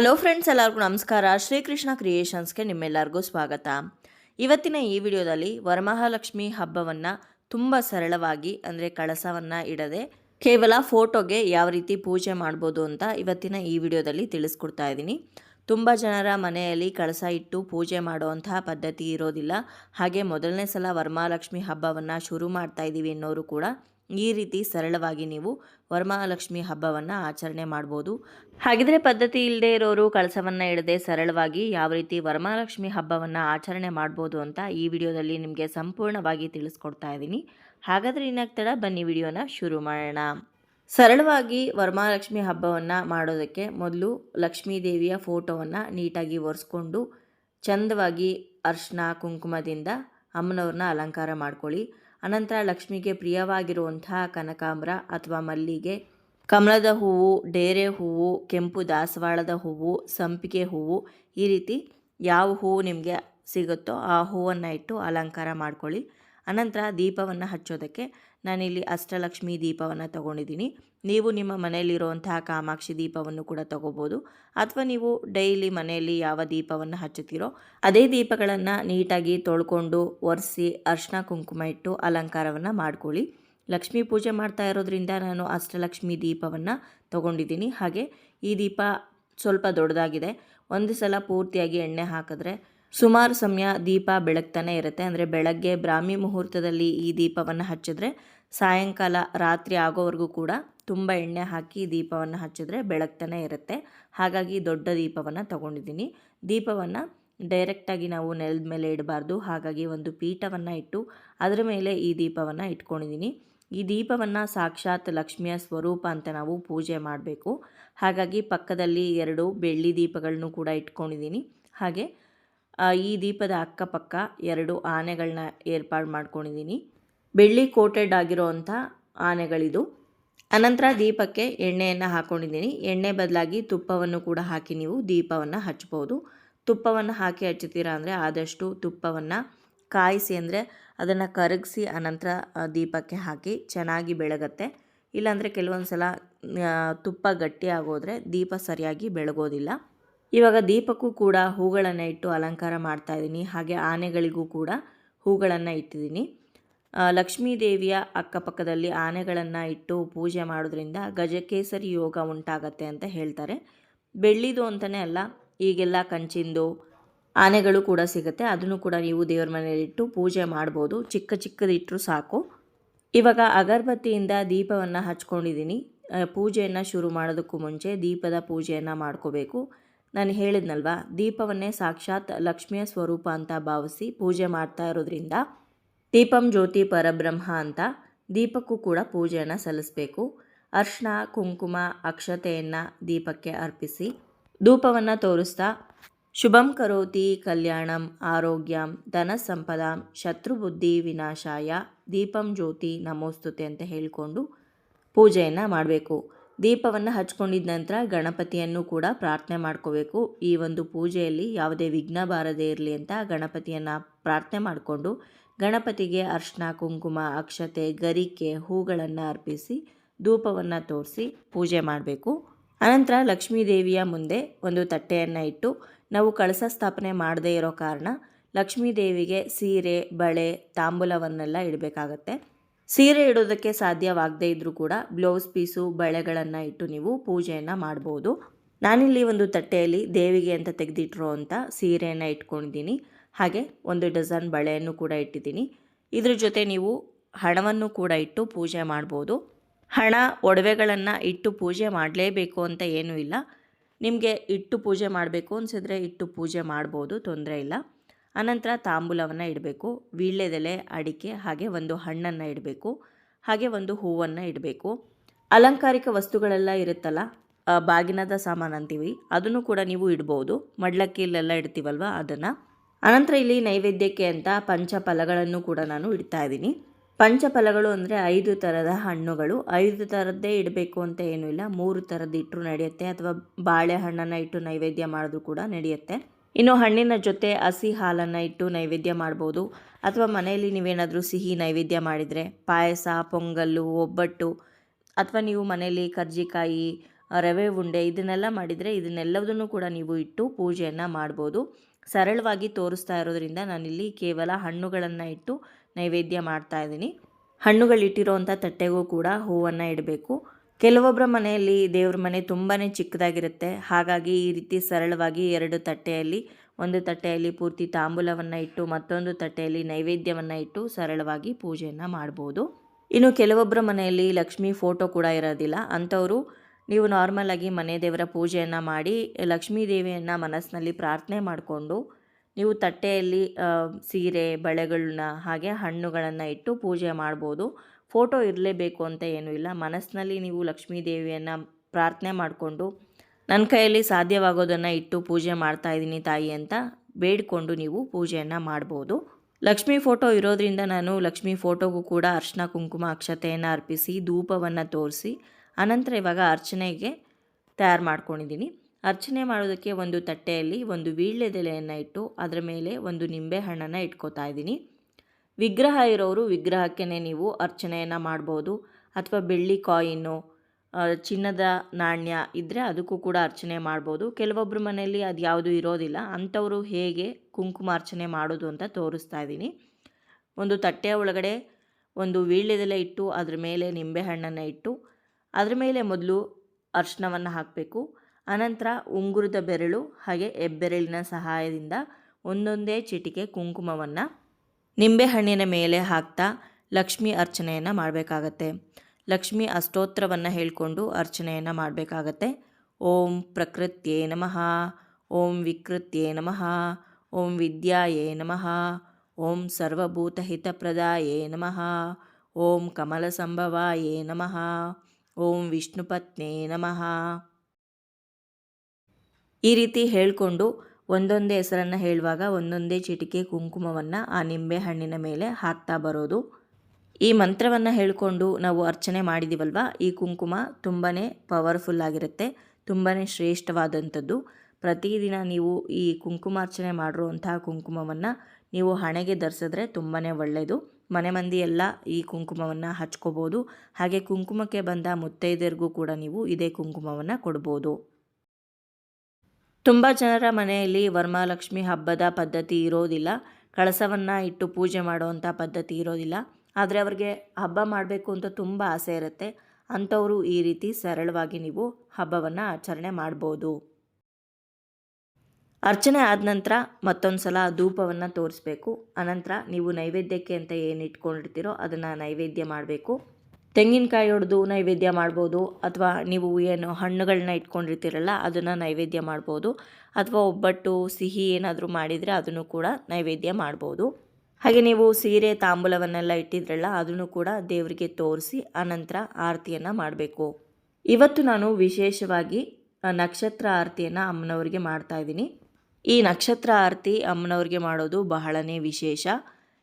Hello friends, ಎಲ್ಲರಿಗೂ ನಮಸ್ಕಾರ. ಶ್ರೀಕೃಷ್ಣ ಕ್ರಿಯೇಷನ್ಸ್ಗೆ ನಿಮ್ಮೆಲ್ಲರಿಗೂ ಸ್ವಾಗತ. ಇವತ್ತಿನ ಈ ವಿಡಿಯೋದಲ್ಲಿ ವರಮಹಾಲಕ್ಷ್ಮಿ ಹಬ್ಬವನ್ನು ತುಂಬ ಸರಳವಾಗಿ, ಅಂದರೆ ಕಳಸವನ್ನು ಇಡದೆ ಕೇವಲ ಫೋಟೋಗೆ ಯಾವ ರೀತಿ ಪೂಜೆ ಮಾಡ್ಬೋದು ಅಂತ ಇವತ್ತಿನ ಈ ವಿಡಿಯೋದಲ್ಲಿ ತಿಳಿಸ್ಕೊಡ್ತಾ ಇದ್ದೀನಿ. ತುಂಬ ಜನರ ಮನೆಯಲ್ಲಿ ಕಳಸ ಇಟ್ಟು ಪೂಜೆ ಮಾಡುವಂತಹ ಪದ್ಧತಿ ಇರೋದಿಲ್ಲ. ಹಾಗೆ ಮೊದಲನೇ ಸಲ ವರಮಹಾಲಕ್ಷ್ಮಿ ಹಬ್ಬವನ್ನು ಶುರು ಮಾಡ್ತಾ ಇದ್ದೀವಿ ಅನ್ನೋರು ಕೂಡ ಈ ರೀತಿ ಸರಳವಾಗಿ ನೀವು ವರಮಹಾಲಕ್ಷ್ಮಿ ಹಬ್ಬವನ್ನು ಆಚರಣೆ ಮಾಡ್ಬೋದು. ಹಾಗಿದ್ರೆ ಪದ್ಧತಿ ಇಲ್ಲದೆ ಇರೋರು ಕಳಸವನ್ನು ಇಡದೆ ಸರಳವಾಗಿ ಯಾವ ರೀತಿ ವರಮಹಾಲಕ್ಷ್ಮಿ ಹಬ್ಬವನ್ನು ಆಚರಣೆ ಮಾಡ್ಬೋದು ಅಂತ ಈ ವಿಡಿಯೋದಲ್ಲಿ ನಿಮಗೆ ಸಂಪೂರ್ಣವಾಗಿ ತಿಳಿಸ್ಕೊಡ್ತಾ ಇದ್ದೀನಿ. ಹಾಗಾದರೆ ಇನ್ನಾಗ್ತಡ ಬನ್ನಿ ವಿಡಿಯೋನ ಶುರು ಮಾಡೋಣ. ಸರಳವಾಗಿ ವರಮಹಾಲಕ್ಷ್ಮಿ ಹಬ್ಬವನ್ನು ಮಾಡೋದಕ್ಕೆ ಮೊದಲು ಲಕ್ಷ್ಮೀ ದೇವಿಯ ಫೋಟೋವನ್ನು ನೀಟಾಗಿ ಒರೆಸ್ಕೊಂಡು ಚಂದವಾಗಿ ಅರ್ಶನ, ಕುಂಕುಮದಿಂದ ಅಮ್ಮನವ್ರನ್ನ ಅಲಂಕಾರ ಮಾಡ್ಕೊಳ್ಳಿ. ಅನಂತರ ಲಕ್ಷ್ಮಿಗೆ ಪ್ರಿಯವಾಗಿರುವಂತಹ ಕನಕಾಂಬ್ರ ಅಥವಾ ಮಲ್ಲಿಗೆ, ಕಮಲದ ಹೂವು, ಡೇರೆ ಹೂವು, ಕೆಂಪು ದಾಸವಾಳದ ಹೂವು, ಸಂಪಿಗೆ ಹೂವು, ಈ ರೀತಿ ಯಾವ ಹೂವು ನಿಮಗೆ ಸಿಗುತ್ತೋ ಆ ಹೂವನ್ನು ಇಟ್ಟು ಅಲಂಕಾರ ಮಾಡ್ಕೊಳ್ಳಿ. ಅನಂತರ ದೀಪವನ್ನು ಹಚ್ಚೋದಕ್ಕೆ ನಾನಿಲ್ಲಿ ಅಷ್ಟಲಕ್ಷ್ಮಿ ದೀಪವನ್ನು ತಗೊಂಡಿದ್ದೀನಿ. ನೀವು ನಿಮ್ಮ ಮನೆಯಲ್ಲಿರುವಂತಹ ಕಾಮಾಕ್ಷಿ ದೀಪವನ್ನು ಕೂಡ ತಗೋಬೋದು. ಅಥವಾ ನೀವು ಡೈಲಿ ಮನೆಯಲ್ಲಿ ಯಾವ ದೀಪವನ್ನು ಹಚ್ಚುತ್ತೀರೋ, ಅದೇ ದೀಪಗಳನ್ನು ನೀಟಾಗಿ ತೊಳ್ಕೊಂಡು ಒರೆಸಿ ಅರ್ಶಿನ ಕುಂಕುಮ ಇಟ್ಟು ಅಲಂಕಾರವನ್ನು ಮಾಡ್ಕೊಳ್ಳಿ. ಲಕ್ಷ್ಮೀ ಪೂಜೆ ಮಾಡ್ತಾ ಇರೋದ್ರಿಂದ ನಾನು ಅಷ್ಟಲಕ್ಷ್ಮಿ ದೀಪವನ್ನು ತಗೊಂಡಿದ್ದೀನಿ. ಹಾಗೆ ಈ ದೀಪ ಸ್ವಲ್ಪ ದೊಡ್ಡದಾಗಿದೆ. ಒಂದು ಸಲ ಪೂರ್ತಿಯಾಗಿ ಎಣ್ಣೆ ಹಾಕಿದ್ರೆ ಸುಮಾರು ಸಮಯ ದೀಪ ಬೆಳಗ್ತಾನೆ ಇರುತ್ತೆ. ಅಂದರೆ ಬೆಳಗ್ಗೆ ಬ್ರಾಹ್ಮಿ ಮುಹೂರ್ತದಲ್ಲಿ ಈ ದೀಪವನ್ನು ಹಚ್ಚಿದ್ರೆ ಸಾಯಂಕಾಲ ರಾತ್ರಿ ಆಗೋವರೆಗೂ ಕೂಡ ತುಂಬ ಎಣ್ಣೆ ಹಾಕಿ ದೀಪವನ್ನು ಹಚ್ಚಿದ್ರೆ ಬೆಳಗ್ತಾನೆ ಇರುತ್ತೆ. ಹಾಗಾಗಿ ದೊಡ್ಡ ದೀಪವನ್ನು ತಗೊಂಡಿದ್ದೀನಿ. ದೀಪವನ್ನು ಡೈರೆಕ್ಟಾಗಿ ನಾವು ನೆಲದ ಮೇಲೆ ಇಡಬಾರ್ದು. ಹಾಗಾಗಿ ಒಂದು ಪೀಠವನ್ನು ಇಟ್ಟು ಅದರ ಮೇಲೆ ಈ ದೀಪವನ್ನು ಇಟ್ಕೊಂಡಿದ್ದೀನಿ. ಈ ದೀಪವನ್ನು ಸಾಕ್ಷಾತ್ ಲಕ್ಷ್ಮಿಯ ಸ್ವರೂಪ ಅಂತ ನಾವು ಪೂಜೆ ಮಾಡಬೇಕು. ಹಾಗಾಗಿ ಪಕ್ಕದಲ್ಲಿ ಎರಡು ಬೆಳ್ಳಿ ದೀಪಗಳನ್ನು ಕೂಡ ಇಟ್ಕೊಂಡಿದ್ದೀನಿ. ಹಾಗೆ ಈ ದೀಪದ ಅಕ್ಕಪಕ್ಕ ಎರಡು ಆನೆಗಳನ್ನ ಏರ್ಪಾಡು ಮಾಡ್ಕೊಂಡಿದ್ದೀನಿ. ಬೆಳ್ಳಿ ಕೋಟೆಡ್ ಆಗಿರುವಂಥ ಆನೆಗಳಿದು. ಅನಂತರ ದೀಪಕ್ಕೆ ಎಣ್ಣೆಯನ್ನು ಹಾಕ್ಕೊಂಡಿದ್ದೀನಿ ಎಣ್ಣೆ ಬದಲಾಗಿ ತುಪ್ಪವನ್ನು ಕೂಡ ಹಾಕಿ ನೀವು ದೀಪವನ್ನು ಹಚ್ಬೋದು ತುಪ್ಪವನ್ನು ಹಾಕಿ ಹಚ್ಚುತ್ತೀರಾ ಅಂದರೆ ಆದಷ್ಟು ತುಪ್ಪವನ್ನು ಕಾಯಿಸಿ ಅಂದರೆ ಅದನ್ನು ಕರಗಿಸಿ ಅನಂತರ ದೀಪಕ್ಕೆ ಹಾಕಿ ಚೆನ್ನಾಗಿ ಬೆಳಗತ್ತೆ. ಇಲ್ಲಾಂದರೆ ಕೆಲವೊಂದು ಸಲ ತುಪ್ಪ ಗಟ್ಟಿ ಆಗೋದ್ರೆ ದೀಪ ಸರಿಯಾಗಿ ಬೆಳಗೋದಿಲ್ಲ. ಇವಾಗ ದೀಪಕ್ಕೂ ಕೂಡ ಹೂಗಳನ್ನು ಇಟ್ಟು ಅಲಂಕಾರ ಮಾಡ್ತಾ ಇದ್ದೀನಿ. ಹಾಗೆ ಆನೆಗಳಿಗೂ ಕೂಡ ಹೂಗಳನ್ನು ಇಟ್ಟಿದ್ದೀನಿ. ಆ, ಲಕ್ಷ್ಮೀ ದೇವಿಯ ಅಕ್ಕಪಕ್ಕದಲ್ಲಿ ಆನೆಗಳನ್ನು ಇಟ್ಟು ಪೂಜೆ ಮಾಡೋದ್ರಿಂದ ಗಜಕೇಸರಿ ಯೋಗ ಉಂಟಾಗತ್ತೆ ಅಂತ ಹೇಳ್ತಾರೆ. ಬೆಳ್ಳಿದು ಅಂತಲೇ ಅಲ್ಲ ಈಗೆಲ್ಲ ಕಂಚಿಂದು ಆನೆಗಳು ಕೂಡ ಸಿಗುತ್ತೆ. ಅದನ್ನು ಕೂಡ ನೀವು ದೇವ್ರ ಮನೆಯಲ್ಲಿಟ್ಟು ಪೂಜೆ ಮಾಡ್ಬೋದು. ಚಿಕ್ಕ ಚಿಕ್ಕದಿಟ್ಟರು ಸಾಕು. ಇವಾಗ ಅಗರಬತ್ತಿಯಿಂದ ದೀಪವನ್ನು ಹಚ್ಕೊಂಡಿದ್ದೀನಿ. ಪೂಜೆಯನ್ನು ಶುರು ಮಾಡೋದಕ್ಕೂ ಮುಂಚೆ ದೀಪದ ಪೂಜೆಯನ್ನು ಮಾಡ್ಕೋಬೇಕು. ನಾನು ಹೇಳಿದ್ನಲ್ವಾ ದೀಪವನ್ನೇ ಸಾಕ್ಷಾತ್ ಲಕ್ಷ್ಮಿಯ ಸ್ವರೂಪ ಅಂತ ಭಾವಿಸಿ ಪೂಜೆ ಮಾಡ್ತಾ ಇರೋದ್ರಿಂದ ದೀಪಂ ಜ್ಯೋತಿ ಪರಬ್ರಹ್ಮ ಅಂತ ದೀಪಕ್ಕೂ ಕೂಡ ಪೂಜೆಯನ್ನು ಸಲ್ಲಿಸಬೇಕು. ಅರ್ಶನ, ಕುಂಕುಮ, ಅಕ್ಷತೆಯನ್ನು ದೀಪಕ್ಕೆ ಅರ್ಪಿಸಿ ಧೂಪವನ್ನು ತೋರಿಸ್ತಾ ಶುಭಂ ಕರೋತಿ ಕಲ್ಯಾಣಂ ಆರೋಗ್ಯಂ ಧನ ಸಂಪದಾಂ ಶತ್ರುಬುದ್ಧಿ ವಿನಾಶಾಯ ದೀಪಂ ಜ್ಯೋತಿ ನಮೋಸ್ತುತೆ ಅಂತ ಹೇಳಿಕೊಂಡು ಪೂಜೆಯನ್ನು ಮಾಡಬೇಕು. ದೀಪವನ್ನು ಹಚ್ಕೊಂಡಿದ ನಂತರ ಗಣಪತಿಯನ್ನು ಕೂಡ ಪ್ರಾರ್ಥನೆ ಮಾಡ್ಕೋಬೇಕು. ಈ ಒಂದು ಪೂಜೆಯಲ್ಲಿ ಯಾವುದೇ ವಿಘ್ನ ಬಾರದೇ ಇರಲಿ ಅಂತ ಗಣಪತಿಯನ್ನು ಪ್ರಾರ್ಥನೆ ಮಾಡಿಕೊಂಡು ಗಣಪತಿಗೆ ಅರ್ಶಿನ ಕುಂಕುಮ, ಅಕ್ಷತೆ, ಗರಿಕೆ ಹೂಗಳನ್ನು ಅರ್ಪಿಸಿ ಧೂಪವನ್ನು ತೋರಿಸಿ ಪೂಜೆ ಮಾಡಬೇಕು. ಅನಂತರ ಲಕ್ಷ್ಮೀ ದೇವಿಯ ಮುಂದೆ ಒಂದು ತಟ್ಟೆಯನ್ನು ಇಟ್ಟು ನಾವು ಕಳಸ ಸ್ಥಾಪನೆ ಮಾಡದೇ ಇರೋ ಕಾರಣ ಲಕ್ಷ್ಮೀ ದೇವಿಗೆ ಸೀರೆ, ಬಳೆ, ತಾಂಬೂಲವನ್ನೆಲ್ಲ ಇಡಬೇಕಾಗತ್ತೆ. ಸೀರೆ ಇಡೋದಕ್ಕೆ ಸಾಧ್ಯವಾಗದೇ ಇದ್ದರೂ ಕೂಡ ಬ್ಲೌಸ್ ಪೀಸು, ಬಳೆಗಳನ್ನು ಇಟ್ಟು ನೀವು ಪೂಜೆಯನ್ನು ಮಾಡ್ಬೋದು. ನಾನಿಲ್ಲಿ ಒಂದು ತಟ್ಟೆಯಲ್ಲಿ ದೇವಿಗೆ ಅಂತ ತೆಗೆದಿಟ್ಟಿರೋ ಅಂತ ಸೀರೆಯನ್ನು ಇಟ್ಕೊಂಡಿದ್ದೀನಿ. ಹಾಗೆ ಒಂದು ಡಜನ್ ಬಳೆಯನ್ನು ಕೂಡ ಇಟ್ಟಿದ್ದೀನಿ. ಇದ್ರ ಜೊತೆ ನೀವು ಹಣವನ್ನು ಕೂಡ ಇಟ್ಟು ಪೂಜೆ ಮಾಡ್ಬೋದು. ಹಣ ಒಡವೆಗಳನ್ನು ಇಟ್ಟು ಪೂಜೆ ಮಾಡಲೇಬೇಕು ಅಂತ ಏನೂ ಇಲ್ಲ. ನಿಮಗೆ ಇಟ್ಟು ಪೂಜೆ ಮಾಡಬೇಕು ಅನಿಸಿದ್ರೆ ಇಟ್ಟು ಪೂಜೆ ಮಾಡ್ಬೋದು, ತೊಂದರೆ ಇಲ್ಲ. ಅನಂತರ ತಾಂಬೂಲವನ್ನು ಇಡಬೇಕು. ವೀಳ್ಯದೆಲೆ, ಅಡಿಕೆ ಹಾಗೆ ಒಂದು ಹಣ್ಣನ್ನು ಇಡಬೇಕು. ಹಾಗೆ ಒಂದು ಹೂವನ್ನು ಇಡಬೇಕು. ಅಲಂಕಾರಿಕ ವಸ್ತುಗಳೆಲ್ಲ ಇರುತ್ತಲ್ಲ ಬಾಗಿನದ ಸಾಮಾನು ಅಂತೀವಿ. ಅದನ್ನು ಕೂಡ ನೀವು ಇಡ್ಬೋದು. ಮಡ್ಲಕ್ಕಿಲೆಲ್ಲ ಇಡ್ತೀವಲ್ವ ಅದನ್ನು. ಅನಂತರ ಇಲ್ಲಿ ನೈವೇದ್ಯಕ್ಕೆ ಅಂತ ಪಂಚಫಲಗಳನ್ನು ಕೂಡ ನಾನು ಇಡ್ತಾ ಇದ್ದೀನಿ. ಪಂಚಫಲಗಳು ಅಂದರೆ ಐದು ಥರದ ಹಣ್ಣುಗಳು. ಐದು ಥರದ್ದೇ ಇಡಬೇಕು ಅಂತ ಏನೂ ಇಲ್ಲ. ಮೂರು ಥರದ್ದು ಇಟ್ಟರು ನಡೆಯುತ್ತೆ. ಅಥವಾ ಬಾಳೆಹಣ್ಣನ್ನು ಇಟ್ಟು ನೈವೇದ್ಯ ಮಾಡಿದ್ರು ಕೂಡ ನಡೆಯುತ್ತೆ. ಇನ್ನು ಹಣ್ಣಿನ ಜೊತೆ ಹಸಿ ಹಾಲನ್ನು ಇಟ್ಟು ನೈವೇದ್ಯ ಮಾಡ್ಬೋದು. ಅಥವಾ ಮನೆಯಲ್ಲಿ ನೀವೇನಾದರೂ ಸಿಹಿ ನೈವೇದ್ಯ ಮಾಡಿದರೆ, ಪಾಯಸ, ಪೊಂಗಲ್ಲು, ಒಬ್ಬಟ್ಟು, ಅಥವಾ ನೀವು ಮನೆಯಲ್ಲಿ ಕರ್ಜಿಕಾಯಿ, ರವೆ ಉಂಡೆ ಇದನ್ನೆಲ್ಲ ಮಾಡಿದರೆ ಇದನ್ನೆಲ್ಲದನ್ನು ಕೂಡ ನೀವು ಇಟ್ಟು ಪೂಜೆಯನ್ನು ಮಾಡ್ಬೋದು. ಸರಳವಾಗಿ ತೋರಿಸ್ತಾ ಇರೋದ್ರಿಂದ ನಾನಿಲ್ಲಿ ಕೇವಲ ಹಣ್ಣುಗಳನ್ನು ಇಟ್ಟು ನೈವೇದ್ಯ ಮಾಡ್ತಾ ಇದ್ದೀನಿ. ಹಣ್ಣುಗಳಿಟ್ಟಿರೋವಂಥ ತಟ್ಟೆಗೂ ಕೂಡ ಹೂವನ್ನು ಇಡಬೇಕು. ಕೆಲವೊಬ್ಬರ ಮನೆಯಲ್ಲಿ ದೇವ್ರ ಮನೆ ತುಂಬಾ ಚಿಕ್ಕದಾಗಿರುತ್ತೆ. ಹಾಗಾಗಿ ಈ ರೀತಿ ಸರಳವಾಗಿ ಎರಡು ತಟ್ಟೆಯಲ್ಲಿ, ಒಂದು ತಟ್ಟೆಯಲ್ಲಿ ಪೂರ್ತಿ ತಾಂಬೂಲವನ್ನು ಇಟ್ಟು ಮತ್ತೊಂದು ತಟ್ಟೆಯಲ್ಲಿ ನೈವೇದ್ಯವನ್ನು ಇಟ್ಟು ಸರಳವಾಗಿ ಪೂಜೆಯನ್ನು ಮಾಡ್ಬೋದು. ಇನ್ನು ಕೆಲವೊಬ್ಬರ ಮನೆಯಲ್ಲಿ ಲಕ್ಷ್ಮಿ ಫೋಟೋ ಕೂಡ ಇರೋದಿಲ್ಲ. ಅಂಥವರು ನೀವು ನಾರ್ಮಲ್ ಆಗಿ ಮನೆ ದೇವರ ಪೂಜೆಯನ್ನು ಮಾಡಿ, ಲಕ್ಷ್ಮೀ ದೇವಿಯನ್ನು ಮನಸ್ಸಿನಲ್ಲಿ ಪ್ರಾರ್ಥನೆ ಮಾಡಿಕೊಂಡು, ನೀವು ತಟ್ಟೆಯಲ್ಲಿ ಸೀರೆ ಬಳೆಗಳನ್ನ ಹಾಗೆ ಹಣ್ಣುಗಳನ್ನು ಇಟ್ಟು ಪೂಜೆ ಮಾಡ್ಬೋದು. ಫೋಟೋ ಇರಲೇಬೇಕು ಅಂತ ಏನೂ ಇಲ್ಲ. ಮನಸ್ಸಿನಲ್ಲಿ ನೀವು ಲಕ್ಷ್ಮೀ ದೇವಿಯನ್ನು ಪ್ರಾರ್ಥನೆ ಮಾಡಿಕೊಂಡು ನನ್ನ ಕೈಯಲ್ಲಿ ಸಾಧ್ಯವಾಗೋದನ್ನು ಇಟ್ಟು ಪೂಜೆ ಮಾಡ್ತಾ ಇದ್ದೀನಿ ತಾಯಿ ಅಂತ ಬೇಡಿಕೊಂಡು ನೀವು ಪೂಜೆಯನ್ನು ಮಾಡ್ಬೋದು. ಲಕ್ಷ್ಮೀ ಫೋಟೋ ಇರೋದ್ರಿಂದ ನಾನು ಲಕ್ಷ್ಮೀ ಫೋಟೋಗೂ ಕೂಡ ಅರ್ಶಿನ ಕುಂಕುಮ, ಅಕ್ಷತೆಯನ್ನು ಅರ್ಪಿಸಿ, ಧೂಪವನ್ನು ತೋರಿಸಿ ಅನಂತರ ಇವಾಗ ಅರ್ಚನೆಗೆ ತಯಾರು ಮಾಡ್ಕೊಂಡಿದ್ದೀನಿ. ಅರ್ಚನೆ ಮಾಡೋದಕ್ಕೆ ಒಂದು ತಟ್ಟೆಯಲ್ಲಿ ಒಂದು ವೀಳ್ಯದೆಲೆಯನ್ನು ಇಟ್ಟು ಅದರ ಮೇಲೆ ಒಂದು ನಿಂಬೆ ಹಣ್ಣನ್ನು ಇಟ್ಕೋತಾ ಇದ್ದೀನಿ. ವಿಗ್ರಹ ಇರೋರು ವಿಗ್ರಹಕ್ಕೆ ನೀವು ಅರ್ಚನೆಯನ್ನು ಮಾಡ್ಬೋದು. ಅಥವಾ ಬೆಳ್ಳಿ ಕಾಯಿನ್ನು ಚಿನ್ನದ ನಾಣ್ಯ ಇದ್ದರೆ ಅದಕ್ಕೂ ಕೂಡ ಅರ್ಚನೆ ಮಾಡ್ಬೋದು. ಕೆಲವೊಬ್ಬರ ಮನೆಯಲ್ಲಿ ಅದು ಯಾವುದು ಇರೋದಿಲ್ಲ. ಅಂಥವರು ಹೇಗೆ ಕುಂಕುಮ ಅರ್ಚನೆ ಮಾಡೋದು ಅಂತ ತೋರಿಸ್ತಾ ಇದ್ದೀನಿ. ಒಂದು ತಟ್ಟೆಯ ಒಳಗಡೆ ಒಂದು ವೀಳ್ಯದೆಲೆ ಇಟ್ಟು ಅದರ ಮೇಲೆ ನಿಂಬೆಹಣ್ಣನ್ನು ಇಟ್ಟು ಅದ್ರ ಮೇಲೆ ಮೊದಲು ಅರ್ಶನವನ್ನು ಹಾಕಬೇಕು. ಅನಂತರ ಉಂಗುರದ ಬೆರಳು ಹಾಗೆ ಎಬ್ಬೆರಳಿನ ಸಹಾಯದಿಂದ ಒಂದೊಂದೇ ಚಿಟಿಕೆ ಕುಂಕುಮವನ್ನು ನಿಂಬೆಹಣ್ಣಿನ ಮೇಲೆ ಹಾಕ್ತಾ ಲಕ್ಷ್ಮಿ ಅರ್ಚನೆಯನ್ನು ಮಾಡಬೇಕಾಗತ್ತೆ. ಲಕ್ಷ್ಮಿ ಅಷ್ಟೋತ್ರವನ್ನು ಹೇಳಿಕೊಂಡು ಅರ್ಚನೆಯನ್ನು ಮಾಡಬೇಕಾಗತ್ತೆ. ಓಂ ಪ್ರಕೃತ್ಯೇ ನಮಃ, ಓಂ ವಿಕೃತ್ಯೇ ನಮಃ, ಓಂ ವಿದ್ಯಾಯೇ ನಮಃ, ಓಂ ಸರ್ವಭೂತಹಿತಪ್ರದಾಯೇ ನಮಃ, ಓಂ ಕಮಲ ಸಂಭವಾಯೇ ನಮಃ. ಓಂ ವಿಷ್ಣುಪತ್ನೇ ನಮಃ. ಈ ರೀತಿ ಹೇಳಿಕೊಂಡು ಒಂದೊಂದೇ ಹೆಸರನ್ನು ಹೇಳುವಾಗ ಒಂದೊಂದೇ ಚಿಟಿಕೆ ಕುಂಕುಮವನ್ನು ಆ ನಿಂಬೆ ಹಣ್ಣಿನ ಮೇಲೆ ಹಾಕ್ತಾ ಬರೋದು. ಈ ಮಂತ್ರವನ್ನು ಹೇಳಿಕೊಂಡು ನಾವು ಅರ್ಚನೆ ಮಾಡಿದ್ದೀವಲ್ವ ಈ ಕುಂಕುಮ ತುಂಬಾ ಪವರ್ಫುಲ್ ಆಗಿರುತ್ತೆ ತುಂಬಾ ಶ್ರೇಷ್ಠವಾದಂಥದ್ದು. ಪ್ರತಿದಿನ ನೀವು ಈ ಕುಂಕುಮಾರ್ಚನೆ ಮಾಡಿರುವಂತಹ ಕುಂಕುಮವನ್ನು ನೀವು ಹಣೆಗೆ ಧರಿಸಿದ್ರೆ ತುಂಬಾ ಒಳ್ಳೆಯದು ಮನೆ ಮಂದಿ ಎಲ್ಲ ಈ ಕುಂಕುಮವನ್ನು ಹಚ್ಕೋಬೋದು. ಹಾಗೆ ಕುಂಕುಮಕ್ಕೆ ಬಂದ ಮುತ್ತೈದೆಯರಿಗೂ ಕೂಡ ನೀವು ಇದೇ ಕುಂಕುಮವನ್ನು ಕೊಡ್ಬೋದು. ತುಂಬ ಜನರ ಮನೆಯಲ್ಲಿ ವರ್ಮಾಲಕ್ಷ್ಮಿ ಹಬ್ಬದ ಪದ್ಧತಿ ಇರೋದಿಲ್ಲ. ಕಳಸವನ್ನು ಇಟ್ಟು ಪೂಜೆ ಮಾಡುವಂಥ ಪದ್ಧತಿ ಇರೋದಿಲ್ಲ. ಆದರೆ ಅವ್ರಿಗೆ ಹಬ್ಬ ಮಾಡಬೇಕು ಅಂತ ತುಂಬ ಆಸೆ ಇರುತ್ತೆ. ಅಂಥವರು ಈ ರೀತಿ ಸರಳವಾಗಿ ನೀವು ಹಬ್ಬವನ್ನು ಆಚರಣೆ ಮಾಡ್ಬೋದು. ಅರ್ಚನೆ ಆದ ನಂತರ ಮತ್ತೊಂದು ಸಲ ಧೂಪವನ್ನು ತೋರಿಸ್ಬೇಕು. ಅನಂತರ ನೀವು ನೈವೇದ್ಯಕ್ಕೆ ಅಂತ ಏನು ಇಟ್ಕೊಂಡಿರ್ತೀರೋ ಅದನ್ನು ನೈವೇದ್ಯ ಮಾಡಬೇಕು. ತೆಂಗಿನಕಾಯಿ ಹೊಡೆದು ನೈವೇದ್ಯ ಮಾಡ್ಬೋದು, ಅಥವಾ ನೀವು ಏನು ಹಣ್ಣುಗಳನ್ನ ಇಟ್ಕೊಂಡಿರ್ತೀರಲ್ಲ ಅದನ್ನು ನೈವೇದ್ಯ ಮಾಡ್ಬೋದು, ಅಥವಾ ಒಬ್ಬಟ್ಟು, ಸಿಹಿ ಏನಾದರೂ ಮಾಡಿದರೆ ಅದನ್ನು ಕೂಡ ನೈವೇದ್ಯ ಮಾಡ್ಬೋದು. ಹಾಗೆ ನೀವು ಸೀರೆ, ತಾಂಬೂಲವನ್ನೆಲ್ಲ ಇಟ್ಟಿದ್ರಲ್ಲ ಅದನ್ನು ಕೂಡ ದೇವರಿಗೆ ತೋರಿಸಿ ಆನಂತರ ಆರತಿಯನ್ನು ಮಾಡಬೇಕು. ಇವತ್ತು ನಾನು ವಿಶೇಷವಾಗಿ ನಕ್ಷತ್ರ ಆರತಿಯನ್ನು ಅಮ್ಮನವರಿಗೆ ಮಾಡ್ತಾ ಇದ್ದೀನಿ. ಈ ನಕ್ಷತ್ರ ಆರತಿ ಅಮ್ಮನವ್ರಿಗೆ ಮಾಡೋದು ಬಹಳನೇ ವಿಶೇಷ.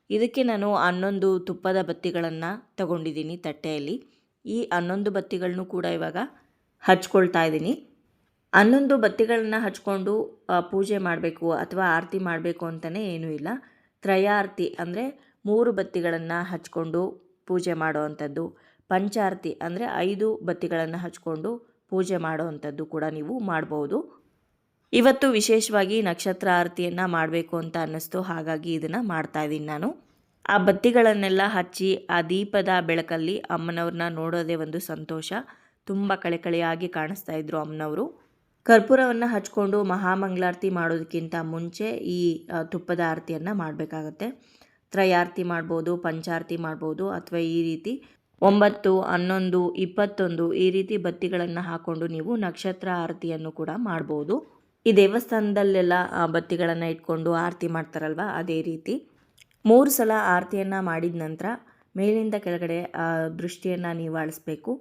ಇದಕ್ಕೆ ನಾನು ಹನ್ನೊಂದು ತುಪ್ಪದ ಬತ್ತಿಗಳನ್ನು ತಗೊಂಡಿದ್ದೀನಿ ತಟ್ಟೆಯಲ್ಲಿ. ಈ ಹನ್ನೊಂದು ಬತ್ತಿಗಳನ್ನು ಕೂಡ ಇವಾಗ ಹಚ್ಕೊಳ್ತಾ ಇದ್ದೀನಿ. ಹನ್ನೊಂದು ಬತ್ತಿಗಳನ್ನು ಹಚ್ಕೊಂಡು ಪೂಜೆ ಮಾಡಬೇಕು ಅಥವಾ ಆರತಿ ಮಾಡಬೇಕು ಅಂತಲೇ ಏನೂ ಇಲ್ಲ. ತ್ರಯಾರ್ತಿ ಅಂದರೆ ಮೂರು ಬತ್ತಿಗಳನ್ನು ಹಚ್ಕೊಂಡು ಪೂಜೆ ಮಾಡುವಂಥದ್ದು ಪಂಚಾರತಿ ಅಂದರೆ ಐದು ಬತ್ತಿಗಳನ್ನು ಹಚ್ಕೊಂಡು ಪೂಜೆ ಮಾಡುವಂಥದ್ದು ಕೂಡ ನೀವು ಮಾಡ್ಬೋದು. ಇವತ್ತು ವಿಶೇಷವಾಗಿ ನಕ್ಷತ್ರ ಆರತಿಯನ್ನು ಮಾಡಬೇಕು ಅಂತ ಅನ್ನಿಸ್ತು. ಹಾಗಾಗಿ ಇದನ್ನು ಮಾಡ್ತಾ ಇದ್ದೀನಿ ನಾನು. ಆ ಬತ್ತಿಗಳನ್ನೆಲ್ಲ ಹಚ್ಚಿ, ಆ ದೀಪದ ಬೆಳಕಲ್ಲಿ ಅಮ್ಮನವ್ರನ್ನ ನೋಡೋದೇ ಒಂದು ಸಂತೋಷ. ತುಂಬ ಕಳೆಕಳೆಯಾಗಿ ಕಾಣಿಸ್ತಾ ಇದ್ರು ಅಮ್ಮನವರು. ಕರ್ಪೂರವನ್ನು ಹಚ್ಕೊಂಡು ಮಹಾಮಂಗಳಾರತಿ ಮಾಡೋದಕ್ಕಿಂತ ಮುಂಚೆ ಈ ತುಪ್ಪದ ಆರತಿಯನ್ನು ಮಾಡಬೇಕಾಗತ್ತೆ. ತ್ರಯಾರತಿ ಮಾಡ್ಬೋದು, ಪಂಚಾರತಿ ಮಾಡ್ಬೋದು, ಅಥವಾ ಈ ರೀತಿ ಒಂಬತ್ತು, ಹನ್ನೊಂದು, ಇಪ್ಪತ್ತೊಂದು ಈ ರೀತಿ ಬತ್ತಿಗಳನ್ನು ಹಾಕ್ಕೊಂಡು ನೀವು ನಕ್ಷತ್ರ ಆರತಿಯನ್ನು ಕೂಡ ಮಾಡ್ಬೋದು. ಈ ದೇವಸ್ಥಾನದಲ್ಲೆಲ್ಲ ಬತ್ತಿಗಳನ್ನು ಇಟ್ಕೊಂಡು ಆರತಿ ಮಾಡ್ತಾರಲ್ವ? ಅದೇ ರೀತಿ ಮೂರು ಸಲ ಆರತಿಯನ್ನು ಮಾಡಿದ ನಂತರ ಮೇಲಿಂದ ಕೆಳಗಡೆ ದೃಷ್ಟಿಯನ್ನು ನಿವಾಳಿಸ್ಬೇಕು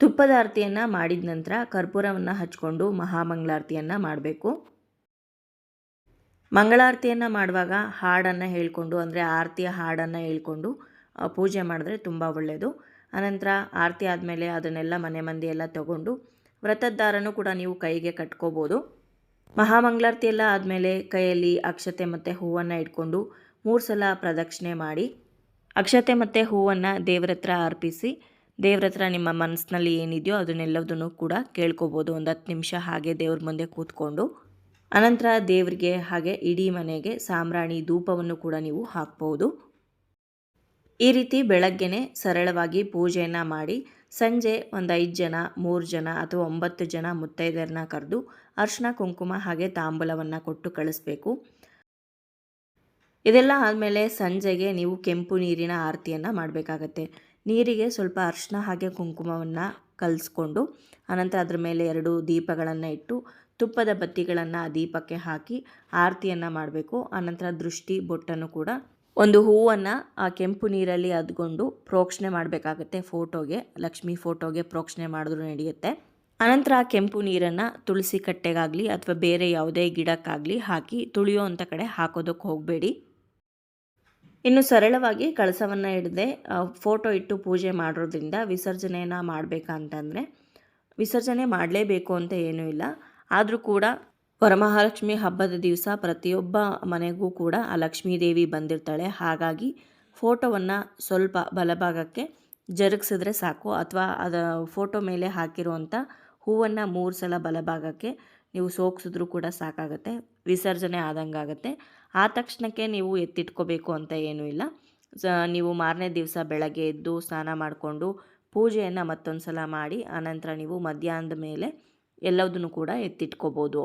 ತುಪ್ಪದ ಆರತಿಯನ್ನು ಮಾಡಿದ ನಂತರ ಕರ್ಪೂರವನ್ನು ಹಚ್ಕೊಂಡು ಮಹಾಮಂಗಳಾರತಿಯನ್ನು ಮಾಡಬೇಕು. ಮಂಗಳಾರತಿಯನ್ನು ಮಾಡುವಾಗ ಹಾಡನ್ನು ಹೇಳ್ಕೊಂಡು, ಅಂದರೆ ಆರತಿಯ ಹಾಡನ್ನು ಹೇಳ್ಕೊಂಡು ಪೂಜೆ ಮಾಡಿದ್ರೆ ತುಂಬ ಒಳ್ಳೆಯದು ಅನಂತರ ಆರತಿ ಆದಮೇಲೆ ಅದನ್ನೆಲ್ಲ ಮನೆ ಮಂದಿ ಎಲ್ಲ ತಗೊಂಡು ವ್ರತದ್ದಾರನೂ ಕೂಡ ನೀವು ಕೈಗೆ ಕಟ್ಕೋಬೋದು. ಮಹಾಮಂಗಳಾರತಿ ಎಲ್ಲ ಆದಮೇಲೆ ಕೈಯಲ್ಲಿ ಅಕ್ಷತೆ ಮತ್ತು ಹೂವನ್ನು ಇಟ್ಕೊಂಡು ಮೂರು ಸಲ ಪ್ರದಕ್ಷಿಣೆ ಮಾಡಿ ಅಕ್ಷತೆ ಮತ್ತು ಹೂವನ್ನು ದೇವ್ರ ಹತ್ರ ಅರ್ಪಿಸಿ, ದೇವ್ರ ಹತ್ರ ನಿಮ್ಮ ಮನಸ್ಸಿನಲ್ಲಿ ಏನಿದೆಯೋ ಅದನ್ನೆಲ್ಲದನ್ನು ಕೂಡ ಕೇಳ್ಕೊಬೋದು. ಒಂದು ಹತ್ತು ನಿಮಿಷ ಹಾಗೆ ದೇವ್ರ ಮುಂದೆ ಕೂತ್ಕೊಂಡು, ಅನಂತರ ದೇವರಿಗೆ ಹಾಗೆ ಇಡೀ ಮನೆಗೆ ಸಾಂಬ್ರಾಣಿ ಧೂಪವನ್ನು ಕೂಡ ನೀವು ಹಾಕ್ಬೋದು. ಈ ರೀತಿ ಬೆಳಗ್ಗೆನೆ ಸರಳವಾಗಿ ಪೂಜೆಯನ್ನು ಮಾಡಿ ಸಂಜೆ ಒಂದು ಐದು ಜನ, ಮೂರು ಜನ ಅಥವಾ ಒಂಬತ್ತು ಜನ ಮುತ್ತೈದೆಯರನ್ನ ಕರೆದು ಅರ್ಶಿನ, ಕುಂಕುಮ ಹಾಗೆ ತಾಂಬೂಲವನ್ನು ಕೊಟ್ಟು ಕಳಿಸ್ಬೇಕು. ಇದೆಲ್ಲ ಆದಮೇಲೆ ಸಂಜೆಗೆ ನೀವು ಕೆಂಪು ನೀರಿನ ಆರತಿಯನ್ನು ಮಾಡಬೇಕಾಗತ್ತೆ. ನೀರಿಗೆ ಸ್ವಲ್ಪ ಅರ್ಶಿನ ಹಾಗೆ ಕುಂಕುಮವನ್ನು ಕಲಿಸ್ಕೊಂಡು ಅನಂತರ ಅದರ ಮೇಲೆ ಎರಡು ದೀಪಗಳನ್ನು ಇಟ್ಟು ತುಪ್ಪದ ಬತ್ತಿಗಳನ್ನು ದೀಪಕ್ಕೆ ಹಾಕಿ ಆರತಿಯನ್ನು ಮಾಡಬೇಕು. ಆನಂತರ ದೃಷ್ಟಿ, ಬೊಟ್ಟನ್ನು ಕೂಡ ಒಂದು ಹೂವನ್ನು ಆ ಕೆಂಪು ನೀರಲ್ಲಿ ಅದ್ಕೊಂಡು ಪ್ರೋಕ್ಷಣೆ ಮಾಡಬೇಕಾಗತ್ತೆ ಫೋಟೋಗೆ, ಲಕ್ಷ್ಮಿ ಫೋಟೋಗೆ ಪ್ರೋಕ್ಷಣೆ ಮಾಡಿದ್ರು ನಡೆಯುತ್ತೆ. ಅನಂತರ ಆ ಕೆಂಪು ನೀರನ್ನು ತುಳಸಿ ಕಟ್ಟೆಗಾಗಲಿ ಅಥವಾ ಬೇರೆ ಯಾವುದೇ ಗಿಡಕ್ಕಾಗಲಿ ಹಾಕಿ ತುಳಿಯೋ ಅಂಥ ಕಡೆ ಹಾಕೋದಕ್ಕೆ ಹೋಗಬೇಡಿ. ಇನ್ನು ಸರಳವಾಗಿ ಕಳಸವನ್ನು ಹಿಡದೆ ಫೋಟೋ ಇಟ್ಟು ಪೂಜೆ ಮಾಡೋದ್ರಿಂದ ವಿಸರ್ಜನೆಯನ್ನು ಮಾಡಬೇಕಂತಂದರೆ ವಿಸರ್ಜನೆ ಮಾಡಲೇಬೇಕು ಅಂತ ಏನೂ ಇಲ್ಲ. ಆದರೂ ಕೂಡ ವರಮಹಾಲಕ್ಷ್ಮಿ ಹಬ್ಬದ ದಿವಸ ಪ್ರತಿಯೊಬ್ಬ ಮನೆಗೂ ಕೂಡ ಆ ಲಕ್ಷ್ಮೀ ದೇವಿ ಬಂದಿರ್ತಾಳೆ. ಹಾಗಾಗಿ ಫೋಟೋವನ್ನು ಸ್ವಲ್ಪ ಬಲಭಾಗಕ್ಕೆ ಜರುಗಿಸಿದ್ರೆ ಸಾಕು. ಅಥವಾ ಅದ ಫೋಟೋ ಮೇಲೆ ಹಾಕಿರುವಂಥ ಹೂವನ್ನು ಮೂರು ಸಲ ಬಲಭಾಗಕ್ಕೆ ನೀವು ಸೋಕ್ಸಿದ್ರೂ ಕೂಡ ಸಾಕಾಗುತ್ತೆ. ವಿಸರ್ಜನೆ ಆದಂಗೆ ಆಗುತ್ತೆ ಆ ತಕ್ಷಣಕ್ಕೆ ನೀವು ಎತ್ತಿಟ್ಕೋಬೇಕು ಅಂತ ಏನೂ ಇಲ್ಲ. ನೀವು ಮಾರನೇ ದಿವಸ ಬೆಳಗ್ಗೆ ಎದ್ದು ಸ್ನಾನ ಮಾಡಿಕೊಂಡು ಪೂಜೆಯನ್ನು ಮತ್ತೊಂದು ಸಲ ಮಾಡಿ, ಆನಂತರ ನೀವು ಮಧ್ಯಾಹ್ನದ ಮೇಲೆ ಎಲ್ಲದನ್ನು ಕೂಡ ಎತ್ತಿಟ್ಕೋಬೋದು.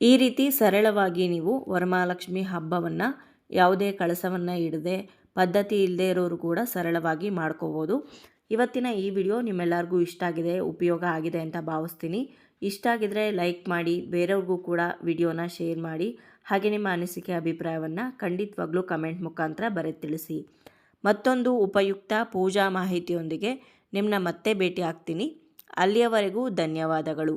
ಈ ರೀತಿ ಸರಳವಾಗಿ ನೀವು ವರಮಹಾಲಕ್ಷ್ಮಿ ಹಬ್ಬವನ್ನು, ಯಾವುದೇ ಕಳಸವನ್ನು ಇಡದೆ, ಪದ್ಧತಿ ಇಲ್ಲದೆ ಇರೋರು ಕೂಡ ಸರಳವಾಗಿ ಮಾಡ್ಕೋಬೋದು. ಇವತ್ತಿನ ಈ ವಿಡಿಯೋ ನಿಮ್ಮೆಲ್ಲರಿಗೂ ಇಷ್ಟ ಆಗಿದೆ, ಉಪಯೋಗ ಆಗಿದೆ ಅಂತ ಭಾವಿಸ್ತೀನಿ. ಇಷ್ಟ ಆಗಿದ್ರೆ ಲೈಕ್ ಮಾಡಿ, ಬೇರೆಯವ್ರಿಗೂ ಕೂಡ ವಿಡಿಯೋನ ಶೇರ್ ಮಾಡಿ, ಹಾಗೆ ನಿಮ್ಮ ಅನಿಸಿಕೆ, ಅಭಿಪ್ರಾಯವನ್ನು ಖಂಡಿತವಾಗ್ಲೂ ಕಮೆಂಟ್ ಮುಖಾಂತರ ಬರೆ ತಿಳಿಸಿ. ಮತ್ತೊಂದು ಉಪಯುಕ್ತ ಪೂಜಾ ಮಾಹಿತಿಯೊಂದಿಗೆ ನಿಮ್ಮನ್ನ ಮತ್ತೆ ಭೇಟಿ ಆಗ್ತೀನಿ. ಅಲ್ಲಿಯವರೆಗೂ ಧನ್ಯವಾದಗಳು.